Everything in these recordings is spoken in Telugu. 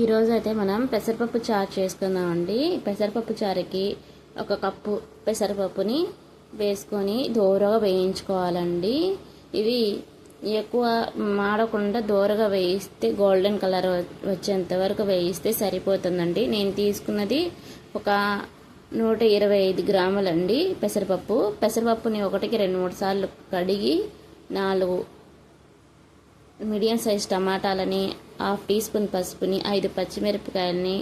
ఈరోజు అయితే మనం పెసరపప్పు చారు చేసుకుందామండి పెసరపప్పు చారుకి ఒక కప్పు పెసరపప్పుని వేసుకొని దోరగా వేయించుకోవాలండి. ఇవి ఎక్కువ మాడకుండా దూరగా వేయిస్తే గోల్డెన్ కలర్ వచ్చేంత వరకు వేయిస్తే సరిపోతుందండి. నేను తీసుకున్నది ఒక నూట ఇరవై ఐదు గ్రాములండి పెసరపప్పు. పెసరపప్పుని ఒకటికి రెండు మూడు సార్లు కడిగి నాలుగు మీడియం సైజ్ టమాటాలని హాఫ్ టీ స్పూన్ పసుపుని ఐదు పచ్చిమిరపకాయలని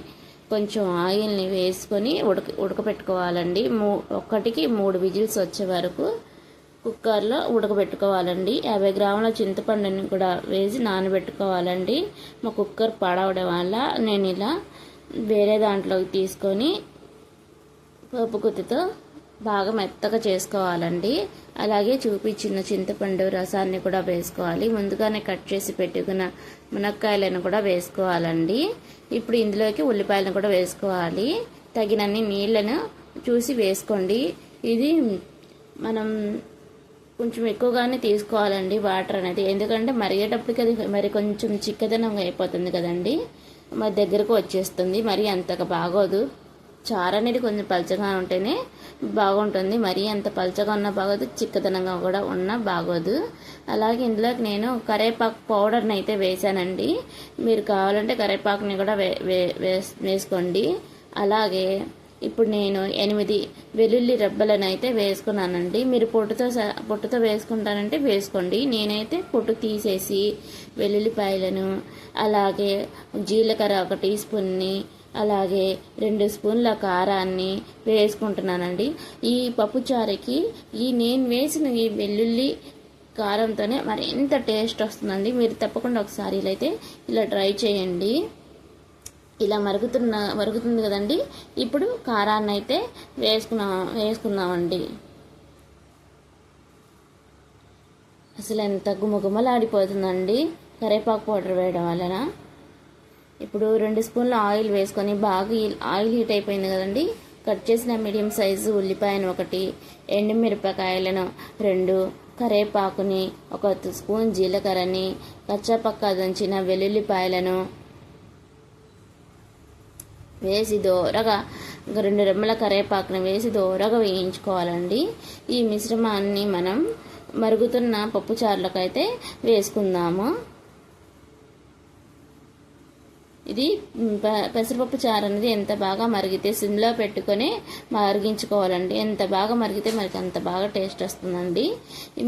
కొంచెం ఆయిల్ని వేసుకొని ఉడక ఉడకపెట్టుకోవాలండి మూ ఒక్కటికి మూడు విజిల్స్ వచ్చే వరకు కుక్కర్లో ఉడకబెట్టుకోవాలండి. యాభై గ్రాముల చింతపండుని కూడా వేసి నానబెట్టుకోవాలండి. మా కుక్కర్ పాడవడం వల్ల నేను ఇలా వేరే దాంట్లోకి తీసుకొని పప్పు గుత్తితో బాగా మెత్తగా చేసుకోవాలండి. అలాగే చూపించిన చింతపండు రసాన్ని కూడా వేసుకోవాలి. ముందుగానే కట్ చేసి పెట్టుకున్న మునక్కాయలను కూడా వేసుకోవాలండి. ఇప్పుడు ఇందులోకి ఉల్లిపాయలను కూడా వేసుకోవాలి. తగినన్ని నీళ్ళను చూసి వేసుకోండి. ఇది మనం కొంచెం ఎక్కువగానే తీసుకోవాలండి వాటర్ అనేది. ఎందుకంటే మరిగేటప్పటికి అది మరి కొంచెం చిక్కదనంగా అయిపోతుంది కదండి. మరి దగ్గరకు వచ్చేస్తుంది. మరి అంతగా బాగోదు. చారు అనేది కొంచెం పలచగా ఉంటేనే బాగుంటుంది. మరీ అంత పలచగా ఉన్నా బాగోదు చిక్కదనంగా కూడా ఉన్నా బాగోదు. అలాగే ఇందులోకి నేను కరేపాకు పౌడర్ని అయితే వేసానండి మీరు కావాలంటే కరేపాకుని కూడా వే వేసుకోండి. అలాగే ఇప్పుడు నేను ఎనిమిది వెల్లుల్లి రెబ్బలను అయితే వేసుకున్నానండి. మీరు పొట్టుతో పొట్టుతో వేసుకుంటానంటే వేసుకోండి. నేనైతే పొట్టు తీసేసి వెల్లుల్లిపాయలను అలాగే జీలకర్ర ఒక టీ స్పూన్ని అలాగే రెండు స్పూన్ల కారాన్ని వేసుకుంటున్నానండి. ఈ పప్పుచారుకి ఈ నేను వేసిన ఈ వెల్లుల్లి కారంతోనే మరింత టేస్ట్ వస్తుందండి. మీరు తప్పకుండా ఒకసారి ఇలా అయితే ఇలా ట్రై చేయండి. ఇలా మరుగుతున్న మరుగుతుంది కదండి. ఇప్పుడు కారాన్ని అయితే వేసుకున్నా వేసుకున్నామండి అసలు ఎంత గుమగుమలాడిపోతుందండి. కరేపాకు పౌడర్ వేయడం వలన. ఇప్పుడు రెండు స్పూన్ల ఆయిల్ వేసుకొని బాగా ఆయిల్ హీట్ అయిపోయింది కదండి. కట్ చేసిన మీడియం సైజు ఉల్లిపాయను ఒకటి ఎండుమిరపకాయలను రెండు కరేపాకుని ఒక స్పూన్ జీలకర్రని కచ్చాపక్క దంచిన వెల్లుల్లిపాయలను వేసి దోరగా రెండు రెమ్మల కరేపాకుని వేసి దోరగా వేయించుకోవాలండి. ఈ మిశ్రమాన్ని మనం మరుగుతున్న పప్పు చారులకైతే వేసుకుందాము. ఇది పెసరపప్పు చారు అనేది ఎంత బాగా మరిగితే సిమ్లో పెట్టుకొని మరిగించుకోవాలండి. ఎంత బాగా మరిగితే మనకి అంత బాగా టేస్ట్ వస్తుందండి.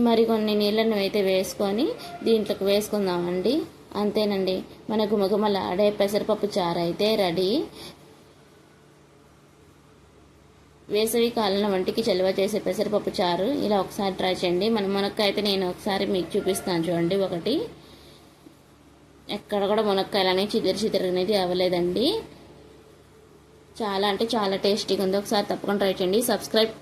మరి కొన్ని నీళ్ళను అయితే వేసుకొని దీంట్లోకి వేసుకుందామండి. అంతేనండి. మన గుమగుమలాడే పెసరపప్పు చారు అయితే రెడీ. వేసవి కాలంలో వంటికి చలువ చేసే పెసరపప్పు చారు ఇలా ఒకసారి ట్రై చేయండి. మన మునక్కాయ అయితే నేను ఒకసారి మీకు చూపిస్తాను చూడండి. ఒకటి ఎక్కడ కూడా మునక్కాయలు అనేవి చిదిరి చిదిరి అనేది అవ్వలేదండి. చాలా అంటే చాలా టేస్టీగా ఉంది ఒకసారి తప్పకుండా ట్రై చేయండి. సబ్స్క్రైబ్